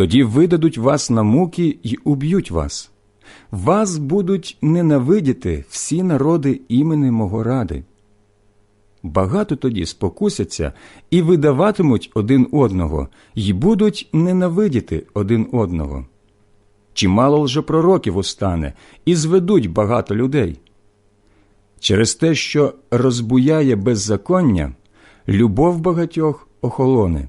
Тоді видадуть вас на муки й уб'ють вас. Вас будуть ненавидіти всі народи імени мого ради. Багато тоді спокусяться і видаватимуть один одного, й будуть ненавидіти один одного. Чимало лжепророків устане, і зведуть багато людей. Через те, що розбуяє беззаконня, любов багатьох охолоне.